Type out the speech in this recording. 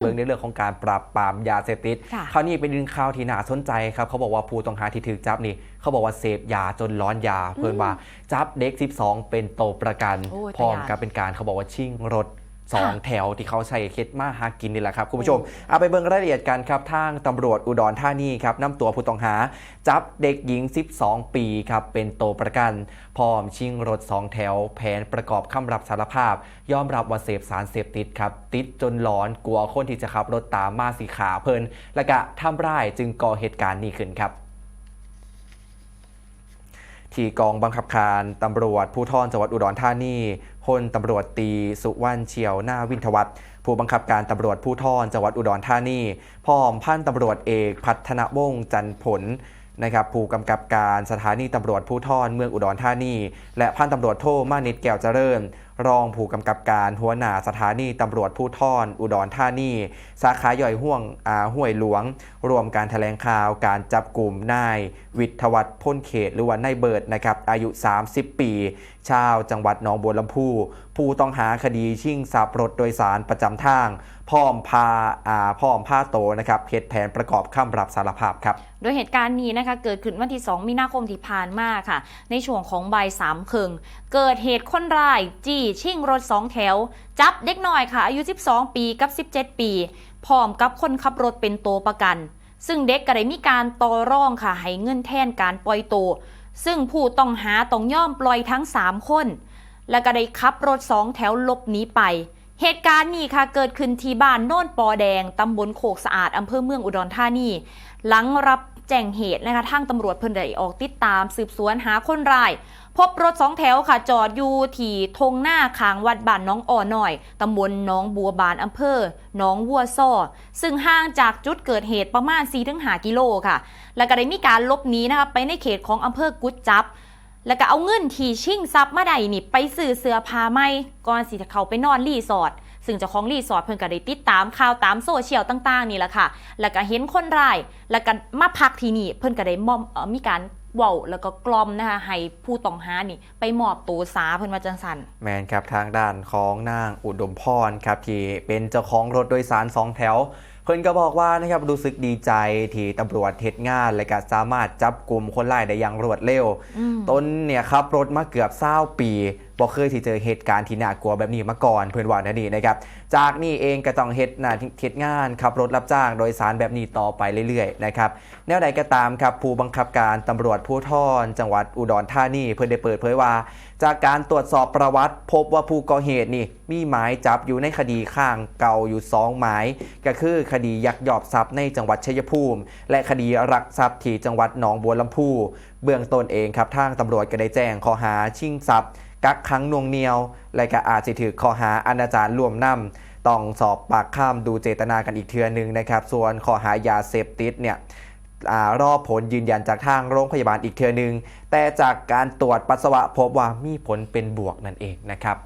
เรื่องในเรื่องของการปราบปรามยาเสพติดค่ะคราวนี้เป็นข่าวที่น่าสนใจครับ เขาบอกว่าผู้ต้องหาที่ถูกจับนี่ เขาบอกว่าเสพยาจนร้อนยา เพิ่นว่าจับเด็ก 12 เป็นโตประกันโอ้ยพร้อมตายกับเป็นการเขาบอกว่าชิ่งรถ สองค่ะแถวที่เขาใช้เคสมาหากินนี่แหละครับคุณผู้ชมเอาไปเบิ่งรายละเอียดกันครับทางตำรวจอุดรธานีครับนำตัวผู้ต้องหา จับเด็กหญิง 12 ปีครับเป็นโตประกัน พร้อมชิ่งรถสองแถว แผนประกอบคำรับสารภาพ ยอมรับว่าเสพสารเสพติดครับ ติดจนหลอนกลัวคนที่จะขับรถตามมาสีขาเพลิน และก็ทำร้ายจึงก่อเหตุการณ์นี้ขึ้นครับที่กองบังคับการตำรวจภูธรจังหวัดอุดรธานี พลตำรวจตีสุวรรณเชียวหน้าวินทวัฒน์ผู้บังคับการตำรวจภูธรจังหวัดอุดรธานีพร้อมพันตำรวจเอกพัฒนวงศ์จันผลนะครับผู้กำกับการสถานีตำรวจภูธรเมืองอุดรธานี และพันตำรวจโทมานิตแก้วเจริญ รองผู้กำกับการหัวหน้าสถานีตำรวจภูธรอุดรธานี สาขาย่อยห่วงอาห้วยหลวง รวมการแถลงข่าวการจับกลุ่มนาย วิทวัฒน์พ้นเขต หรือว่านายเบิร์ดนะครับอายุ 30 ปี ชาวจังหวัดหนองบัวลำพูผู้ต้องหาคดีชิงทรัพย์รถโดยสารประจำทางพร้อมพาอ่าพร้อมพาโตนะครับเหตุแผนประกอบคำรับสารภาพครับ โดยเหตุการณ์นี้นะคะเกิดขึ้นวันที่ 2 มีนาคมที่ผ่านมาค่ะ ในช่วงของบ่ายสามครึ่งเกิดเหตุคนร้ายจี้ชิงรถสองแถว จับเด็กน้อยค่ะ อายุ 12 ปีกับ 17 ปีพร้อมกับคนขับรถเป็นโตประกัน ซึ่งเด็กก็ได้มีการต่อร่องค่ะให้เงินแทนการปล่อยตัว ซึ่งผู้ต้องหาต้องย่อมปล่อยทั้ง 3 คน แล้วก็ได้ขับรถสองแถวหลบหนีไป เหตุการณ์นี้ค่ะเกิดขึ้นที่บ้านโน่นปอแดงตำบลโคกสะอาดอำเภอเมืองอุดรธานี หลังรับ แจ้งเหตุนะคะทางตำรวจเพิ่นได้ออกติดตามสืบสวนหาคนร้าย พบรถสองแถวค่ะจอดอยู่ที่ทงหน้าคางวัดบ้านน้องอ่อหน่อยตำบลน้องบัวบานอำเภอหน้องวัวซ่อ ซึ่งห่างจากจุดเกิดเหตุประมาณ4-5กิโลค่ะ แล้วก็ได้มีการลบหนีนะคะไปในเขตของอำเภอกุดจับแล้วก็เอาเงินที่ชิ่งทรัพย์มาได้นี่ไปซื้อเสื้อผ้าใหม่ก่อนสิจะเข้าไปนอนรีสอร์ท ซึ่งเจ้าของรีสอร์ทเพิ่นก็ได้ติดตามข่าวตามโซเชียลต่าง ๆ นี่แหละค่ะ แล้วก็เห็นคนร้าย แล้วก็มาพักที่นี่เพิ่นก็ได้มอมเอ่อมีการเว้าแล้วก็กล่อมนะคะให้ผู้ต้องหานี่ ไปมอบตัวสาเพิ่นว่าจังสันแมนครับทางด้านของนางอุดมพรครับที่เป็นเจ้าของรถโดยสารสองแถวเพิ่นก็บอกว่านะครับรู้สึกดีใจที่ตำรวจเฮ็ดงาน และก็สามารถจับกลุ่มคนร้ายได้อย่างรวดเร็วอืมต้นเนี่ยครับรถมาเกือบเศร้าปี บอกเคยที่เจอเหตุการณ์ที่น่ากลัวแบบนี้มาก่อนเพื่อนว่านั่นนี่นะครับจากนี่เองก็ต้องเฮ็ดหน้าที่เฮ็ดงานขับรถรับจ้างโดยสารแบบนี้ต่อไปเรื่อยๆนะครับแนวใดก็ตามครับผู้บังคับการตำรวจภูธรจังหวัดอุดรธานีเพื่อนได้เปิดเผยว่า จากการตรวจสอบประวัติ พบว่าผู้ก่อเหตุนี่มีหมายจับอยู่ในคดีข้างเก่าอยู่สองหมาย ก็คือคดียักยอกทรัพย์ในจังหวัดชัยภูมิ และคดีรักทรัพย์ที่จังหวัดหนองบัวลำพู เบื้องต้นเองครับทางตำรวจก็ได้แจ้งข้อหาชิงทรัพย์ กักขังน่วงเหนียว และก็อาจจะถือข้อหาอนาจารรวมนำต้องสอบปากคำดูเจตนากันอีกเทือหนึ่งนะครับ ส่วนข้อหายาเสพติดเนี่ยอรอผลยืนยันจากทางโรงพยาบาลอีกเทือหนึ่งแต่จากการตรวจปัสสาวะพบว่ามีผลเป็นบวกนั่นเองนะครับ